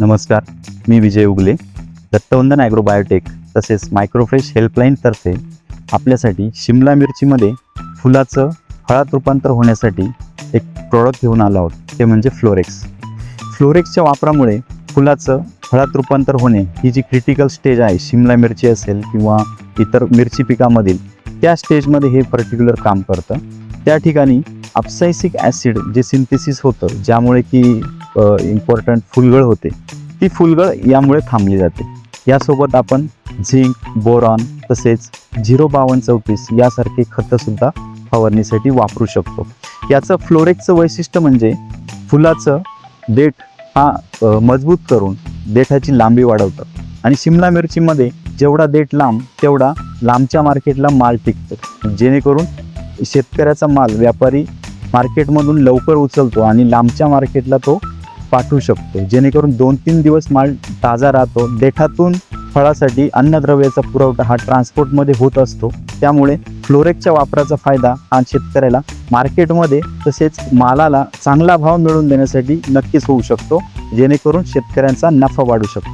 नमस्कार मी विजय उगले. दत्तवंदन ॲग्रोबायोटेक तसेच मायक्रोफ्रेश हेल्पलाईनतर्फे आपल्यासाठी शिमला मिरचीमध्ये फुलाचं हळात रूपांतर होण्यासाठी एक प्रॉडक्ट घेऊन आलो आहोत. ते म्हणजे फ्लोरेक्स फ्लोरेक्सच्या वापरामुळे फुलाचं हळात रूपांतर होणे ही जी क्रिटिकल स्टेज आहे शिमला मिरची असेल किंवा इतर मिरची पिकामधील त्या स्टेजमध्ये हे पर्टिक्युलर काम करतं. त्या ठिकाणी अपसायसिक ॲसिड जे सिंथेसिस होतं ज्यामुळे की इम्पॉर्टंट फुलगळ होते. ती फुलगळ यामुळे थांबली जाते. यासोबत आपण झिंक बोरॉन तसेच झिरो बावन्न चौतीस यासारखे खतंसुद्धा फवारणीसाठी वापरू शकतो. याचं फ्लोरेक्सचं वैशिष्ट्य म्हणजे फुलाचं देठ हा मजबूत करून देठाची लांबी वाढवतं. आणि शिमला मिरचीमध्ये जेवढा देठ लांब तेवढा लांबच्या मार्केटला माल टिकतो. जेणेकरून शेतकऱ्याचा माल व्यापारी मार्केटमधून लवकर उचलतो आणि लांबच्या मार्केटला तो पाठवू शकतो. जेणेकरून दोन तीन दिवस माल ताजा राहतो. देठातून फळासाठी अन्नद्रव्याचा पुरवठा हा ट्रान्सपोर्टमध्ये होत असतो. त्यामुळे फ्लोरेकच्या वापराचा फायदा हा शेतकऱ्याला मार्केटमध्ये तसेच मालाला चांगला भाव मिळवून देण्यासाठी नक्कीच होऊ शकतो. जेणेकरून शेतकऱ्यांचा नफा वाढू शकतो.